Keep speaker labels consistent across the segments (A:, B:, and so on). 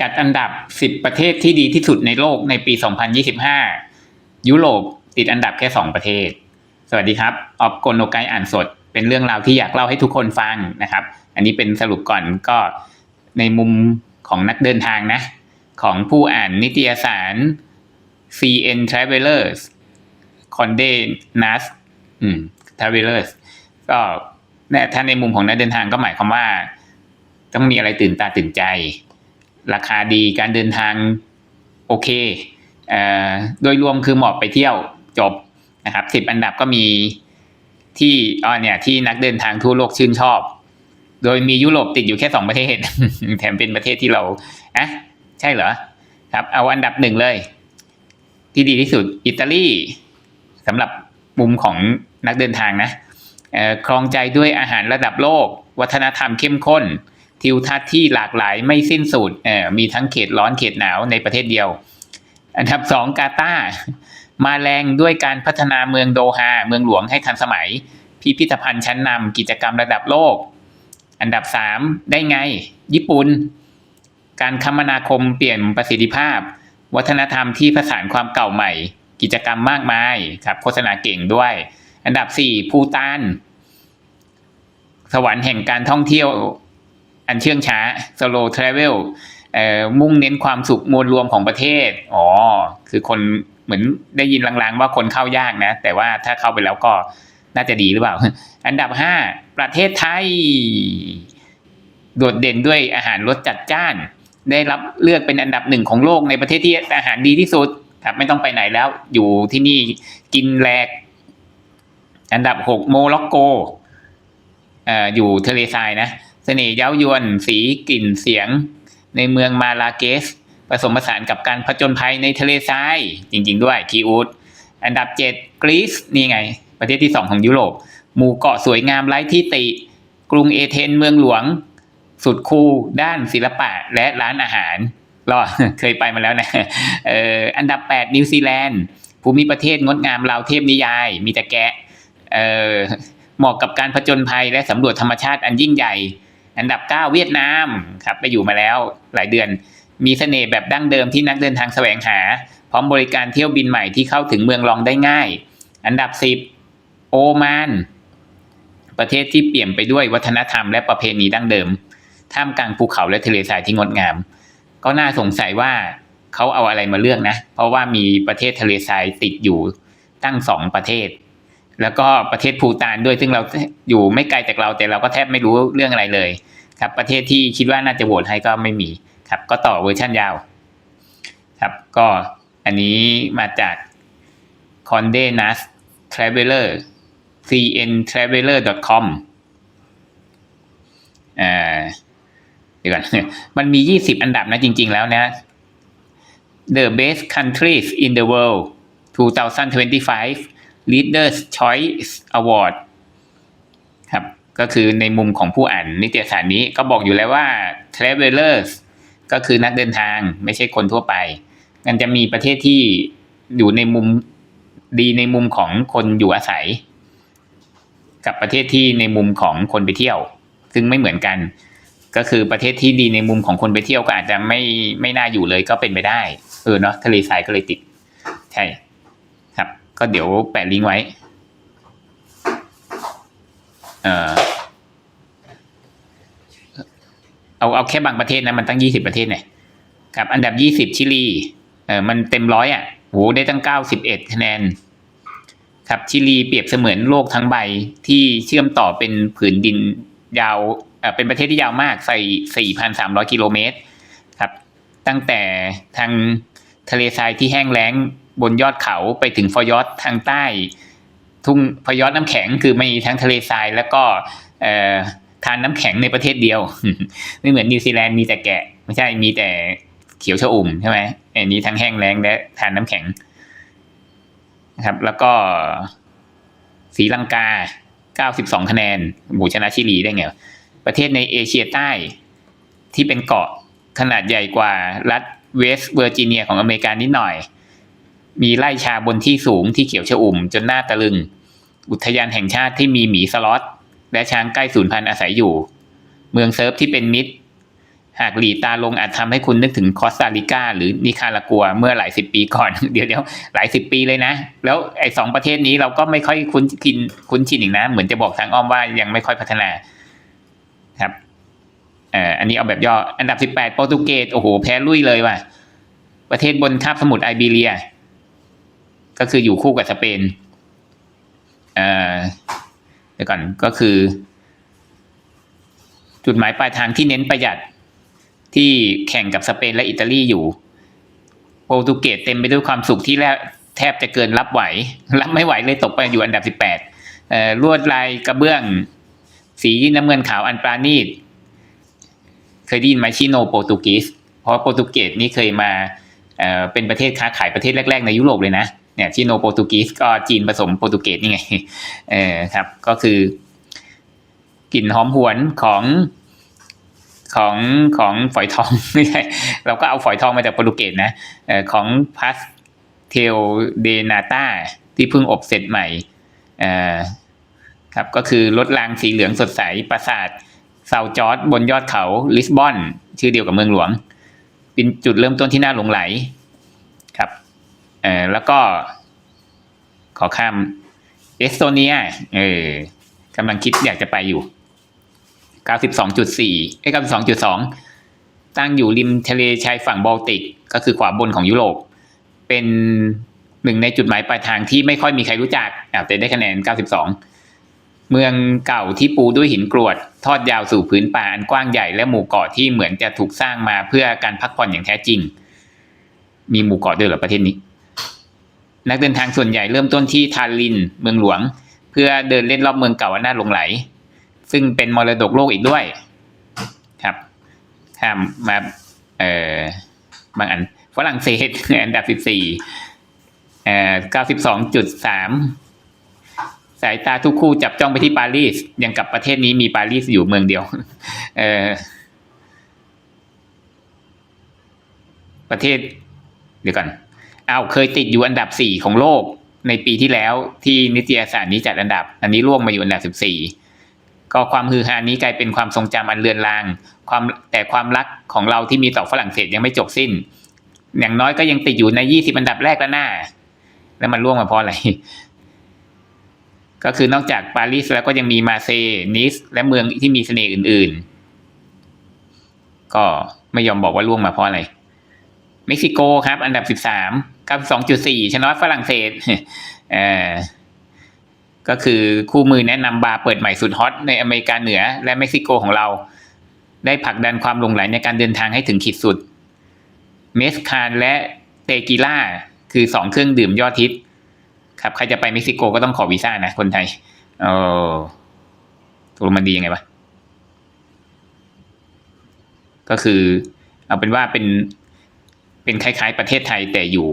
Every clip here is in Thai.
A: จัดอันดับ 10 ประเทศที่ดีที่สุดในโลกในปี 2025 ยุโรปติดอันดับแค่ 2 ประเทศ สวัสดีครับ ออบกโนไกอ่านสด เป็นเรื่องราวที่อยากเล่าให้ทุกคนฟังนะครับ อันนี้เป็นสรุปก่อนก็ในมุมของนักเดินทางนะ ของผู้อ่านนิตยสาร CN Travelers Conde Nast Travelers ก็เนี่ยถ้าในมุมของนักเดินทางก็หมายความว่า ต้องมีอะไรตื่นตาตื่นใจ ราคาดีการเดินทางโอเคเอ่อโดยรวมคือเหมาะไปเที่ยวจบนะครับสิบอันดับก็มีที่อ๋อเนี่ยที่นักเดินทางทั่วโลกชื่นชอบ โดยมียุโรปติดอยู่แค่สองประเทศแถมเป็นประเทศที่เราอะใช่เหรอครับ เอาอันดับหนึ่งเลย ที่ดีที่สุดอิตาลีสำหรับมุมของนักเดินทางนะครองใจด้วยอาหารระดับโลก วัฒนธรรมเข้มข้น ทิวทัศน์ที่หลากหลายไม่สิ้นสุดเออมีทั้งเขตร้อนเขตหนาวในประเทศเดียว อันดับสองกาตาร์มาแรงด้วยการพัฒนาเมืองโดฮาเมืองหลวงให้ทันสมัย พิพิธภัณฑ์ชั้นนำกิจกรรมระดับโลก อันดับสามได้ไง ญี่ปุ่น การคมนาคมเปลี่ยนประสิทธิภาพ วัฒนธรรมที่ผสานความเก่าใหม่ กิจกรรมมากมายครับโฆษณาเก่งด้วย อันดับสี่ภูตาน สวรรค์แห่งการท่องเที่ยว อันเชื่องช้า slow travel เอ่อมุ่งเน้นความสุขมวลรวมของประเทศ อ๋อ คือคนเหมือนได้ยินลางๆ ว่าคนเข้ายากนะ แต่ว่าถ้าเข้าไปแล้วก็น่าจะดีหรือเปล่า อันดับห้าประเทศไทย โดดเด่นด้วยอาหารรสจัดจ้าน ได้รับเลือกเป็นอันดับหนึ่งของโลกในประเทศที่อาหารดีที่สุดครับไม่ต้องไปไหนแล้ว อยู่ที่นี่กินแรกอันดับหกโมร็อกโกเอ่ออยู่ทะเลทรายนะ สน่ห์เย้ายวน สีกลิ่นเสียง ในเมืองมาลาเกส ผสมผสานกับการผจญภัยในทะเลทราย จริง ๆ ด้วยคีอูดอันดับเจ็ดกรีซนี่ไง ประเทศที่สองของยุโรป หมู่เกาะสวยงามไร้ที่ติ กรุงเอเธนเมืองหลวง สุดคูลด้านศิลปะและร้านอาหารรอเคยไปมาแล้วนะเอ่ออันดับแปดนิวซีแลนด์ภูมิประเทศงดงามราวเทพนิยาย มีแต่แกะเอ่อเหมาะกับการผจญภัยและสำรวจธรรมชาติอันยิ่งใหญ่ อันดับเก้าเวียดนามครับไปอยู่มาแล้วหลายเดือน มีเสน่ห์แบบดั้งเดิมที่นักเดินทางแสวงหา พร้อมบริการเที่ยวบินใหม่ที่เข้าถึงเมืองรองได้ง่าย อันดับสิบโอมาน ประเทศที่เปลี่ยนไปด้วยวัฒนธรรมและประเพณีดั้งเดิม ท่ามกลางภูเขาและทะเลทรายที่งดงาม ก็น่าสงสัยว่าเขาเอาอะไรมาเลือกนะ เพราะว่ามีประเทศทะเลทรายติดอยู่ตั้งสองประเทศ แล้วก็ประเทศภูตานด้วย ซึ่งเราอยู่ไม่ไกลจากเราแต่เราก็แทบไม่รู้เรื่องอะไรเลยครับ ประเทศที่คิดว่าน่าจะโหวตให้ก็ไม่มีครับ ก็ต่อเวอร์ชันยาว ครับ ก็อันนี้มาจาก Conde Nast Traveler cntraveler.com อ่าเดี๋ยวก่อน มันมี 20 อันดับนะจริง ๆ แล้วนะ The best countries in the world 2025 Leaders Choice Award ครับก็คือในมุมของผู้อ่านนิตยสารนี้ก็บอกอยู่แล้วว่า travelers ก็คือนักเดินทางไม่ใช่คนทั่วไปมันจะมีประเทศที่อยู่ในมุมดีในมุมของคนอยู่อาศัย กับประเทศที่ในมุมของคนไปเที่ยว ซึ่งไม่เหมือนกัน ก็คือประเทศที่ดีในมุมของคนไปเที่ยวก็อาจจะไม่ไม่น่าอยู่เลยก็เป็นไปได้เออเนาะทะเลทรายก็เลยติด ใช่ ก็เดี๋ยวแปะลิงก์ไว้ เออเอาเอาแค่บางประเทศนะมันตั้งยี่สิบประเทศเนี่ยครับอันดับยี่สิบชิลี เออมันเต็มร้อยอะโหได้ตั้งเก้าสิบเอ็ดคะแนน ครับชิลีเปรียบเสมือนโลกทั้งใบที่เชื่อมต่อเป็นผืนดินยาวเอ่อเป็นประเทศที่ยาวมากใส่4,300กิโลเมตร ครับ ตั้งแต่ทาง ทะเลทรายที่แห้งแล้งบนยอดเขาไปถึงฟอยอร์ทางใต้ ทุ่งฟอยอร์น้ำแข็งคือไม่มีทั้งทะเลทรายแล้วก็ทานน้ำแข็งในประเทศเดียว ไม่เหมือนนิวซีแลนด์มีแต่แกะ ไม่ใช่มีแต่เขียวชอุ่มใช่ไหมอันนี้ทั้งแห้งแล้งและทานน้ำแข็งนะครับ แล้วก็ศรีลังกา 92 คะแนนหมูชนะชิลีได้ไง ประเทศในเอเชียใต้ที่เป็นเกาะขนาดใหญ่กว่ารัฐ เวสต์เวอร์จิเนียของอเมริกานิดหน่อย มีไร่ชาบนที่สูงที่เขียวชอุ่มจนหน้าตะลึง อุทยานแห่งชาติที่มีหมีสล็อต และช้างใกล้สูญพันธุ์อาศัยอยู่ เมืองเซิร์ฟที่เป็นมิตร หากหลีตาลงอาจทำให้คุณนึกถึงคอสตาริกาหรือนิคารากัวเมื่อหลายสิบปีก่อน เดี๋ยวเดี๋ยวหลายสิบปีเลยนะ แล้วไอ้สองประเทศนี้เราก็ไม่ค่อยคุ้นชินคุ้นชินอีกนะ เหมือนจะบอกทางอ้อมว่ายังไม่ค่อยพัฒนา อ่ออันนี้เอาแบบย่อ อันดับสิบแปดโปรตุเกสโอ้โหแพ้ลุยเลยว่ะ ประเทศบนคาบสมุทรไอเบีเรีย ก็คืออยู่คู่กับสเปนเอ่อเดี๋ยวก่อนก็คือ จุดหมายปลายทางที่เน้นประหยัดที่แข่งกับสเปนและอิตาลีอยู่ โปรตุเกสเต็มไปด้วยความสุขที่แลแทบจะเกินรับไหว รับไม่ไหวเลยตกไปอยู่อันดับสิบแปดลวดลายกระเบื้อง สีน้ำเงินขาวอันปราณีต เคยได้ยินไหมชิโนโปรตุกีสเพราะโปรตุเกสนี่เคยมาเอ่อเป็นประเทศค้าขายประเทศแรก ๆ ในยุโรปเลยนะเนี่ยชิโนโปรตุกีสก็จีนผสมโปรตุเกสนี่ไงเออครับก็คือกลิ่นหอมหวนของของของฝอยทองไม่ใช่เราก็เอาฝอยทองมาจากโปรตุเกสนะเออของพาสเทลเดนาตาที่เพิ่งอบเสร็จใหม่เออครับก็คือรถรางสีเหลืองสดใสปราสาท เซาจอร์ดบนยอดเขาลิสบอน ชื่อเดียวกับเมืองหลวง เป็นจุดเริ่มต้นที่น่าหลงไหลครับเออแล้วก็ ขอข้ามเอสโตเนียเออกำลังคิดอยากจะไปอยู่ 92.4เอ้ย92.2 ตั้งอยู่ริมทะเลชายฝั่งบอลติก ก็คือขวาบนของยุโรป เป็นหนึ่งในจุดหมายปลายทางที่ไม่ค่อยมีใครรู้จักอะแต่ได้คะแนน 92 เมืองเก่าที่ปูด้วยหินกรวด ทอดยาวสู่พื้นป่าอันกว้างใหญ่และหมู่เกาะที่เหมือนจะถูกสร้างมาเพื่อการพักผ่อนอย่างแท้จริง มีหมู่เกาะด้วยเหรอประเทศนี้ นักเดินทางส่วนใหญ่เริ่มต้นที่ทาลินเมืองหลวง เพื่อเดินเล่นรอบเมืองเก่าอันน่าหลงไหล ซึ่งเป็นมรดกโลกอีกด้วย ครับข้ามมาเอ่อบางอันฝรั่งเศสอันดับสิบสี่เอ่อเก้าสิบสองจุดสาม สายตาทุกคู่จับจ้องไปที่ปารีสยังกับประเทศนี้มีปารีสอยู่เมืองเดียว เออประเทศ เดี๋ยวก่อนเอาเคยติดอยู่อันดับสี่ของโลกในปีที่แล้วที่นิตยสารนี้จัดอันดับ อันนี้ร่วงมาอยู่อันดับสิบสี่ก็ความฮือฮานี้กลายเป็นความทรงจำอันเลือนลาง ความแต่ความรักของเราที่มีต่อฝรั่งเศสยังไม่จบสิ้น อย่างน้อยก็ยังติดอยู่ในยี่สิบอันดับแรกแล้วหน้า แล้วมันร่วงมาเพราะอะไร ก็คือนอกจากปารีสแล้วก็ยังมีมาเซนิส และเมืองที่มีเสน่ห์อื่น ๆ ก็ไม่ยอมบอกว่าร่วงมาเพราะอะไร เม็กซิโกครับ อันดับสิบสามกับสองจุดสี่ชนะฝรั่งเศสเอ่อก็คือคู่มือแนะนำบาร์เปิดใหม่สุดฮอตในอเมริกาเหนือ และเม็กซิโกของเรา ได้ผลักดันความหลงไหลในการเดินทางให้ถึงขีดสุด เมสคานและเตกิล่าคือสองเครื่องดื่มยอดฮิต ครับใครจะไปเม็กซิโกก็ต้องขอวีซ่านะคนไทยเออตกลงมันดียังไงวะก็คือ เอาเป็นว่าเป็นเป็นคล้ายๆประเทศไทยแต่อยู่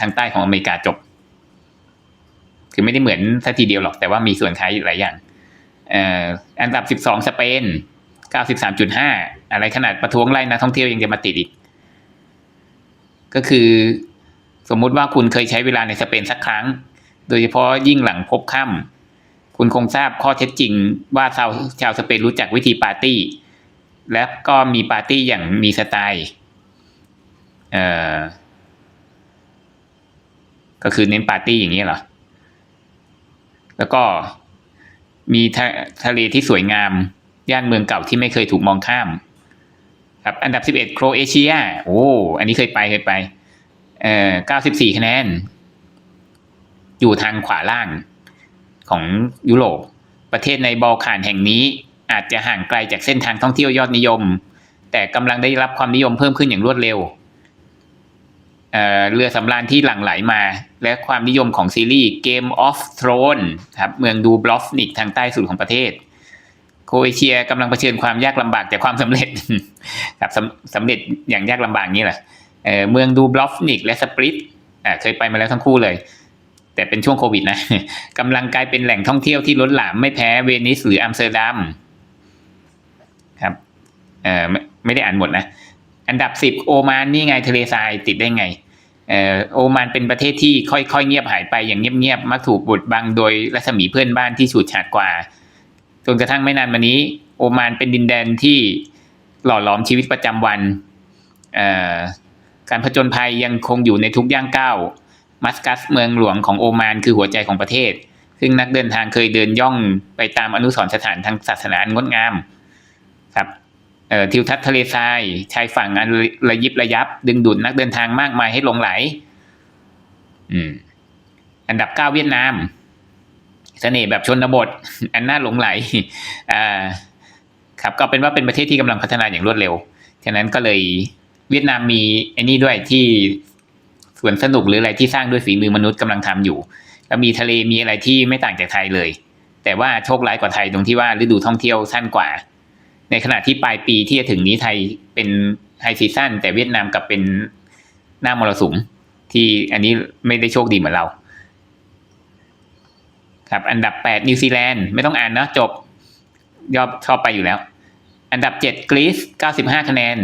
A: ทางใต้ของอเมริกาจบ คือไม่ได้เหมือนสัทีเดียวหรอกแต่ว่ามีส่วนคล้ายหลายอย่างอันดับสิบสองสเปนเก้าสิบสามจุดห้าอะไรขนาดประท้วงไล่นักท่องเที่ยวยังจะมาติดอีก ก็คือ สมมุติว่าคุณเคยใช้เวลาในสเปนสักครั้ง โดยเฉพาะยิ่งหลังพบค่ำคุณคงทราบข้อเท็จจริงว่าชาวชาวสเปนรู้จักวิธีปาร์ตี้ และก็มีปาร์ตี้อย่างมีสไตล์เออก็คือเน้นปาร์ตี้อย่างนี้เหรอ แล้วก็มีทะทะเลที่สวยงาม ย่านเมืองเก่าที่ไม่เคยถูกมองข้าม ครับ อันดับสิบเอ็ดโครเอเชีย โอ้ อันนี้เคยไปเคยไป เอ่อเก้าสิบสี่คะแนน อยู่ทางขวาล่างของยุโรป ประเทศในบอลข่านแห่งนี้อาจจะห่างไกลจากเส้นทางท่องเที่ยวยอดนิยม แต่กำลังได้รับความนิยมเพิ่มขึ้นอย่างรวดเร็วเเรือสำราญที่หลั่งไหลมา และความนิยมของซีรีส์ Game of Thrones ครับเมืองดูบลอฟนิกทางใต้สุดของประเทศ โครเอเชียกำลังเผชิญความยากลำบากจากความสำเร็จครับสำสำเร็จอย่างยากลำบากนี้แหละ เออเมืองดูบลอฟนิกและสปริตอ่าเคยไปมาแล้วทั้งคู่เลย แต่เป็นช่วงโควิดนะกำลังกลายเป็นแหล่งท่องเที่ยวที่ล้นหลามไม่แพ้เวนิสหรืออัมสเตอร์ดัมครับเออไม่ไม่ได้อ่านหมดนะอันดับสิบโอมานนี่ไงทะเลทรายติดได้ไงเออโอมานเป็นประเทศที่ค่อยๆเงียบหายไปอย่างเงียบๆมักถูกบดบังโดยรัศมีเพื่อนบ้านที่ฉูดฉาดกว่าจนกระทั่งไม่นานมานี้ โอมานเป็นดินแดนที่หล่อหลอมชีวิตประจำวันเอ่อ การผจญภัยยังคงอยู่ในทุกย่างก้าวมัสกัสเมืองหลวงของโอมานคือหัวใจของประเทศ ซึ่งนักเดินทางเคยเดินย่องไปตามอนุสรสถานทางศาสนาอันงดงามครับทิวทัศน์ทะเลทรายชายฝั่งอันระยิบระยับ ดึงดูดนักเดินทางมากมายให้หลงไหลอันดับเก้าเวียดนามเสน่ห์แบบชนบท อันน่าหลงไหลอ่าครับก็เป็นว่าเป็นประเทศที่กำลังพัฒนาอย่างรวดเร็ว ฉะนั้นก็เลย เวียดนามมีไอ้นี่ด้วยที่สวนสนุกหรืออะไรที่สร้างด้วยฝีมือมนุษย์กำลังทำอยู่แล้วมีทะเลมีอะไรที่ไม่ต่างจากไทยเลย แต่ว่าโชคร้ายกว่าไทยตรงที่ว่าฤดูท่องเที่ยวสั้นกว่า ในขณะที่ปลายปีที่จะถึงนี้ไทยเป็นไฮซีซั่นแต่เวียดนามกลับเป็นหน้ามรสุมที่อันนี้ไม่ได้โชคดีเหมือนเราครับ อันดับแปดนิวซีแลนด์ไม่ต้องอ่านนะจบยอบชอบไปอยู่แล้ว อันดับเจ็ดกรีซเก้าสิบห้าคะแนน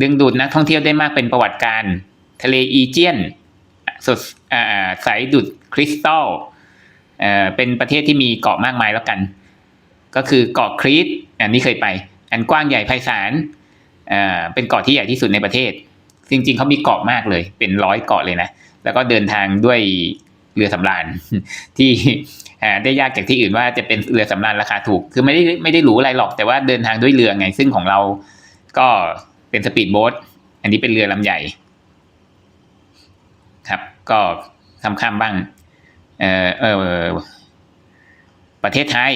A: ดึงดูดนักท่องเที่ยวได้มากเป็นประวัติการ ทะเลอีเจียนสดอ่าใสดุดคริสตัลเป็นประเทศที่มีเกาะมากมายแล้วกัน ก็คือเกาะครีตอันนี้เคยไป อันกว้างใหญ่ไพศาลเป็นเกาะที่ใหญ่ที่สุดในประเทศ จริงๆเขามีเกาะมากเลย เป็นร้อยเกาะเลยนะ แล้วก็เดินทางด้วยเรือสำราญที่ได้ยากจากที่อื่นว่าจะเป็นเรือสำราญราคาถูก คือไม่ได้ไม่ได้หรูอะไรหรอกแต่ว่าเดินทางด้วยเรือไง ซึ่งของเราก็ เป็นสปีดโบ๊ทอันนี้เป็นเรือลำใหญ่ครับ ก็ค่ำๆบ้างเออเออประเทศไทย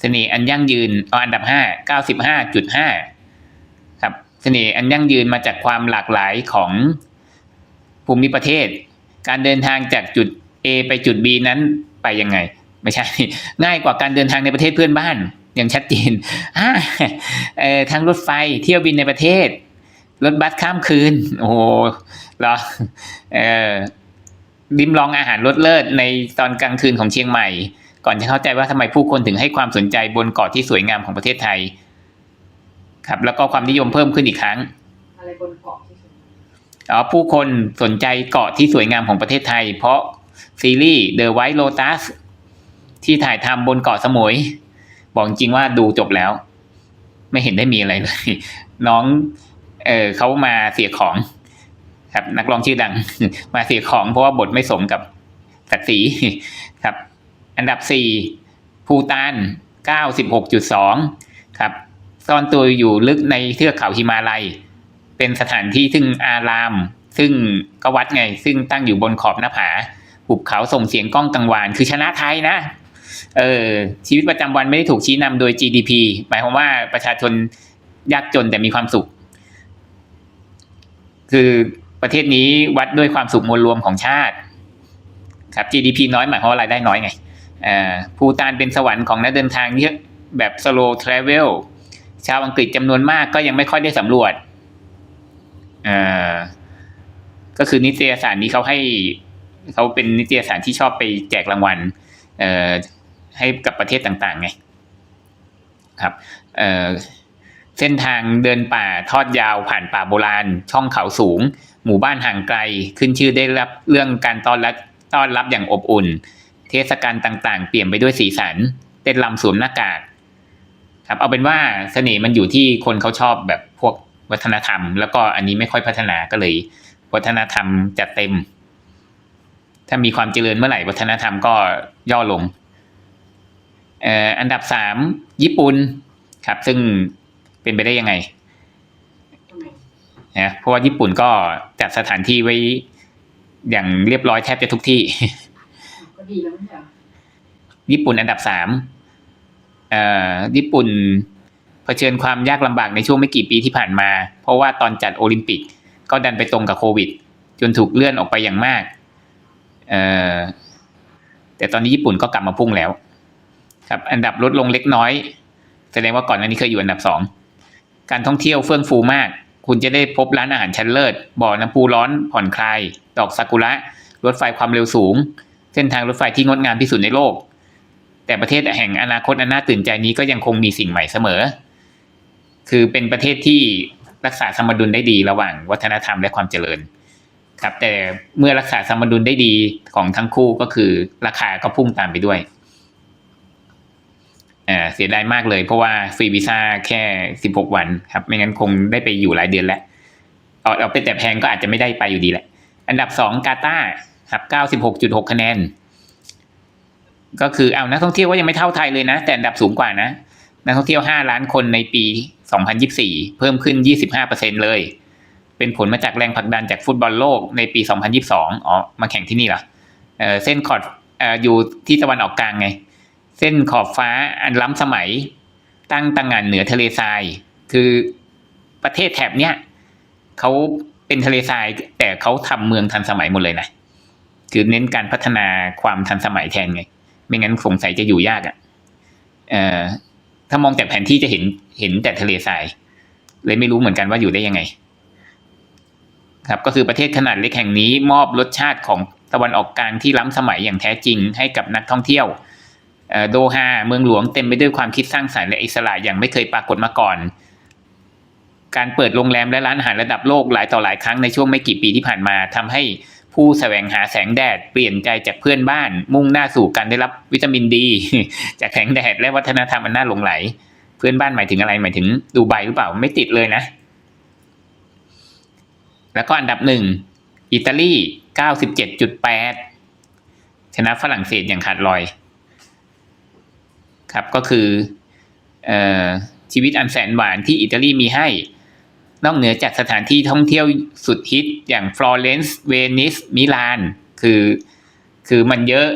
A: เสน่ห์อันยั่งยืนออันดับห้าเก้าสิบห้าจุดห้าครับเสน่ห์อันยั่งยืนมาจากความหลากหลายของภูมิประเทศ การเดินทางจากจุด A ไปจุด B นั้นไปยังไง ไม่ใช่ ง่ายกว่าการเดินทางในประเทศเพื่อนบ้าน อย่างชัดเจนเอ่อทางรถไฟเที่ยวบินในประเทศ รถบัสข้ามคืน โอ้โหเหรอเออริมลองอาหารรสเลิศในตอนกลางคืนของเชียงใหม่ ก่อนจะเข้าใจว่าทำไมผู้คนถึงให้ความสนใจบนเกาะที่สวยงามของประเทศไทย ครับ แล้วก็ความนิยมเพิ่มขึ้นอีกครั้ง
B: อะไรบนเกาะที่สุด
A: อ๋อผู้คนสนใจเกาะที่สวยงามของประเทศไทย เพราะซีรีส์ The White Lotus ที่ถ่ายทำบนเกาะสมุย บอกจริงว่าดูจบแล้ว ไม่เห็นได้มีอะไรเลย น้อง เออเขามาเสียของ ครับ นักร้องชื่อดัง มาเสียของเพราะว่าบทไม่สมกับศักดิ์ศรีครับ อันดับสี่ภูตานเก้าสิบหกจุดสองครับ ซ่อนตัวอยู่ลึกในเทือกเขาหิมาลัย เป็นสถานที่ซึ่งอาราม ซึ่งก็วัดไง ซึ่งตั้งอยู่บนขอบหน้าผาหุบเขาส่งเสียงก้องกังวาน คือชนะไทยนะ เออชีวิตประจำวันไม่ได้ถูกชี้นำโดย GDP หมายความว่าประชาชนยากจนแต่มีความสุข คือประเทศนี้วัดด้วยความสุขมวลรวมของชาติ ครับ GDP น้อยหมายความว่ารายได้น้อยไงอ่าภูตานเป็นสวรรค์ของนักเดินทางที่แบบ slow travel ชาวอังกฤษจำนวนมากก็ยังไม่ค่อยได้สำรวจอ่อก็คือนิตยสารนี้เขาให้เขาเป็นนิตยสารที่ชอบไปแจกรางวัลเอ่อ ให้กับประเทศต่างๆไงครับเเส้นทางเดินป่าทอดยาวผ่านป่าโบราณ ช่องเขาสูง หมู่บ้านห่างไกลขึ้นชื่อได้รับเรื่องการต้อนรับต้อนรับอย่างอบอุ่น เทศกาลต่างๆ เปลี่ยนไปด้วยสีสัน เต้นรำสวมหน้ากากครับเอาเป็นว่าเสน่ห์มันอยู่ที่คนเขาชอบแบบพวกวัฒนธรรม แล้วก็อันนี้ไม่ค่อยพัฒนาก็เลย วัฒนธรรมจัดเต็ม ถ้ามีความเจริญเมื่อไหร่วัฒนธรรมก็ย่อลง อ่ออันดับสามญี่ปุ่นครับ ซึ่งเป็นไปได้ยังไง
B: ทำไม
A: นะเพราะว่าญี่ปุ่นก็จัดสถานที่ไว้อย่างเรียบร้อยแทบจะทุกที่
B: ก็ดีแล้วไม่ใช่เหรอ
A: ญี่ปุ่นอันดับสามเอ่อญี่ปุ่นเผชิญความยากลำบากในช่วงไม่กี่ปีที่ผ่านมา เพราะว่าตอนจัดโอลิมปิกก็ดันไปตรงกับโควิด จนถูกเลื่อนออกไปอย่างมากเอ่อแต่ตอนนี้ญี่ปุ่นก็กลับมาพุ่งแล้ว ครับอันดับลดลงเล็กน้อย แสดงว่าก่อนหน้านี้เคยอยู่อันดับสองการท่องเที่ยวเฟื่องฟูมาก คุณจะได้พบร้านอาหารชั้นเลิศบ่อน้ำพุร้อนผ่อนคลาย ดอกซากุระรถไฟความเร็วสูง เส้นทางรถไฟที่งดงามที่สุดในโลก แต่ประเทศแห่งอนาคตอันน่าตื่นใจนี้ก็ยังคงมีสิ่งใหม่เสมอ คือเป็นประเทศที่รักษาสมดุลได้ดีระหว่างวัฒนธรรมและความเจริญ ครับแต่เมื่อรักษาสมดุลได้ดีของทั้งคู่ก็คือราคาก็พุ่งตามไปด้วย เสียดายมากเลยเพราะว่าฟรีวีซ่าแค่สิบหกวันครับ ไม่งั้นคงได้ไปอยู่หลายเดือนแล้วเอาเอาเป็นแต่แพงก็อาจจะไม่ได้ไปอยู่ดีแหละ อันดับสองกาตาครับเก้าสิบหกจุดหกคะแนน ก็คือเอานักท่องเที่ยวก็ยังไม่เท่าไทยเลยนะ แต่อันดับสูงกว่านะ นักท่องเที่ยวห้าล้านคนในปีสองพันยิบสี่เพิ่มขึ้นยี่สิบห้าเปอร์เซ็นเลย เป็นผลมาจากแรงผลักดันจากฟุตบอลโลกในปีสองพันยิบสองอ๋อ มาแข่งที่นี่เหรอเออเส้นขอบเอออยู่ที่ตะวันออกกลางไง เส้นขอบฟ้าอันล้ำสมัย ตั้งตังงานเหนือทะเลทราย คือประเทศแถบเนี้ยเขาเป็นทะเลทราย แต่เขาทำเมืองทันสมัยหมดเลยนะคือเน้นการพัฒนาความทันสมัยแทนไง ไม่งั้นสงสัยจะอยู่ยากอะ่ะเอ่อถ้ามองจากแผนที่จะเห็นเห็นแต่ทะเลทราย เลยไม่รู้เหมือนกันว่าอยู่ได้ยังไง ครับก็คือประเทศขนาดเล็กแห่งนี้มอบรสชาติของตะวันออกกลางที่ล้ำสมัยอย่างแท้จริงให้กับนักท่องเที่ยว โดฮาเมืองหลวงเต็มไปด้วยความคิดสร้างสรรค์และอิสระอย่างไม่เคยปรากฏมาก่อน การเปิดโรงแรมและร้านอาหารระดับโลกหลายต่อหลายครั้งในช่วงไม่กี่ปีที่ผ่านมาทำให้ผู้แสวงหาแสงแดดเปลี่ยนใจจากเพื่อนบ้าน มุ่งหน้าสู่การได้รับวิตามินดี จากแสงแดดและวัฒนธรรมอันน่าหลงไหล เพื่อนบ้านหมายถึงอะไรหมายถึงดูไบหรือเปล่าไม่ติดเลยนะ แล้วก็อันดับหนึ่งอิตาลีเก้าสิบเจ็ดจุดแปดชนะฝรั่งเศสอย่างขาดลอย ครับก็คืออชีวิตอันแสนหวานที่อิตาลีมีให้ นอกเหนือจากสถานที่ท่องเที่ยวสุดฮิตอย่างฟลอเรนซ์เวนิสมิลานคือคือมันเยอะ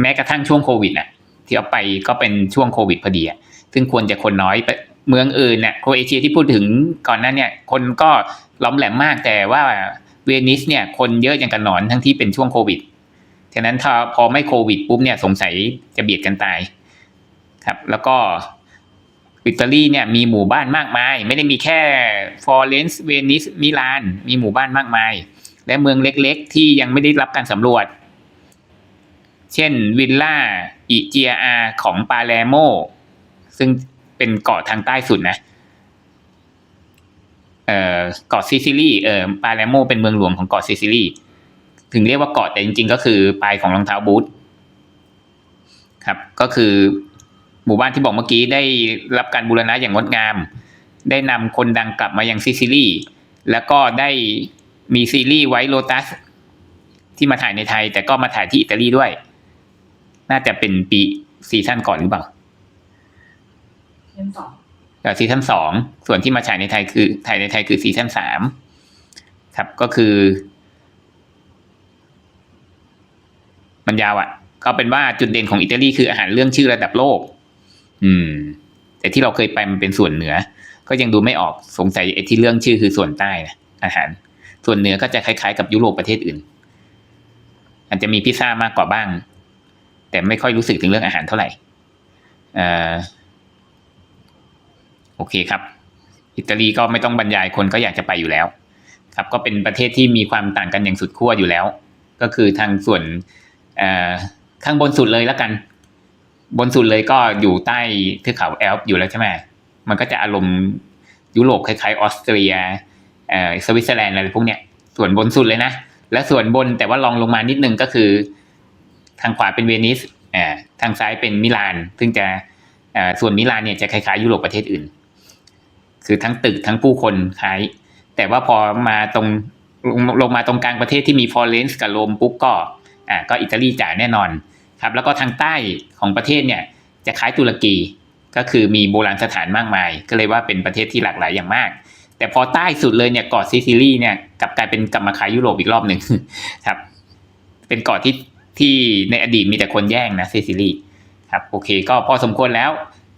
A: แม้กระทั่งช่วงโควิดน่ะที่เอาไปก็เป็นช่วงโควิดพอดีอะซึ่งควรจะคนน้อยไปเมืองอื่นเนี่ยโครเอเชียที่พูดถึงก่อนหน้าเนี่ย คนก็ล้อมแหลมมากแต่ว่าเวนิสเนี่ยคนเยอะอย่างกันหนอนทั้งที่เป็นช่วงโควิด ฉะนั้นถ้าพอไม่โควิดปุ๊บเนี่ยสงสัยจะเบียดกันตาย ครับแล้วก็อิตาลีเนี่ยมีหมู่บ้านมากมาย ไม่ได้มีแค่ฟลอเรนซ์เวนิสมิลานมีหมู่บ้านมากมาย และเมืองเล็กๆ ที่ยังไม่ได้รับการสำรวจ เช่นวิลล่าอิเจียอาของปาเลโม ซึ่งเป็นเกาะทางใต้สุดนะเอ่อเกาะซิซิลีเอ่อปาเลโมเป็นเมืองหลวงของเกาะซิซิลีถึงเรียกว่าเกาะแต่จริงๆ ก็คือปลายของรองเท้าบูทครับก็คือ หมู่บ้านที่บอกเมื่อกี้ได้รับการบูรณะอย่างงดงาม ได้นำคนดังกลับมายังซิซิลีแล้วก็ได้มีซีรีส์ไว้โลตัสที่มาถ่ายในไทย แต่ก็มาถ่ายที่อิตาลีด้วย น่าจะเป็นปีซีซั่นก่อนหรือเปล่า
B: เล่มสอง
A: แต่ซีซั่นสองส่วนที่มาฉายในไทยคือถ่ายในไทยคือซีซั่นสามครับก็คือ มันยาวอะ่ะ ก็เป็นว่าจุดเด่นของอิตาลีคืออาหารเรื่องชื่อระดับโลก อืม แต่ที่เราเคยไปมันเป็นส่วนเหนือ ก็ยังดูไม่ออกสงสัยไอ้ที่เรื่องชื่อคือส่วนใต้นะอาหาร ส่วนเหนือก็จะคล้ายๆ กับยุโรปประเทศอื่น อาจจะมีพิซซ่ามากกว่าบ้าง แต่ไม่ค่อยรู้สึกถึงเรื่องอาหารเท่าไหร่อ่อโอเคครับ อิตาลีก็ไม่ต้องบรรยายคนก็อยากจะไปอยู่แล้ว ครับ ก็เป็นประเทศที่มีความต่างกันอย่างสุดขั้วอยู่แล้ว ก็คือทางส่วนอ่อข้างบนสุดเลยแล้วกัน บนสุดเลยก็อยู่ใต้เทือกเขาแอลป์อยู่แล้วใช่ไหมมันก็จะอารมณ์ยุโรปคล้ายๆออสเตรียเอ่อสวิตเซอร์แลนด์อะไรพวกเนี้ยส่วนบนสุดเลยนะ และส่วนบนแต่ว่าลองลงมานิดนึงก็คือ ทางขวาเป็นเวนิสอ่าทางซ้ายเป็นมิลาน ซึ่งจะอ่าส่วนมิลานเนี่ยจะคล้ายๆยุโรปประเทศอื่น คือทั้งตึกทั้งผู้คนคล้าย แต่ว่าพอมาตรงลงลงมาตรงกลางประเทศที่มีฟลอเรนซ์กับโรมปุ๊บก็อ่าก็อิตาลีจ่ายแน่นอน ครับแล้วก็ทางใต้ของประเทศเนี่ยจะคล้ายตุรกีก็คือมีโบราณสถานมากมาย ก็เลยว่าเป็นประเทศที่หลากหลายอย่างมาก แต่พอใต้สุดเลยเนี่ยเกาะซิซิลีเนี่ยกลับกลายเป็นกลับมาขายยุโรปอีกรอบหนึ่งครับ เป็นเกาะที่ที่ในอดีตมีแต่คนแย่งนะซิซิลีครับโอเค ก็พอสมควรแล้ว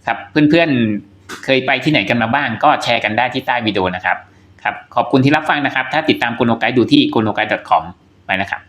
A: ครับเพื่อนๆเคยไปที่ไหนกันมาบ้าง ก็แชร์กันได้ที่ใต้วิดีโอนะครับครับขอบคุณที่รับฟังนะครับ ถ้าติดตามโกโนไกด์ดูที่ g o n o g u i d e c o m ไปนะครับ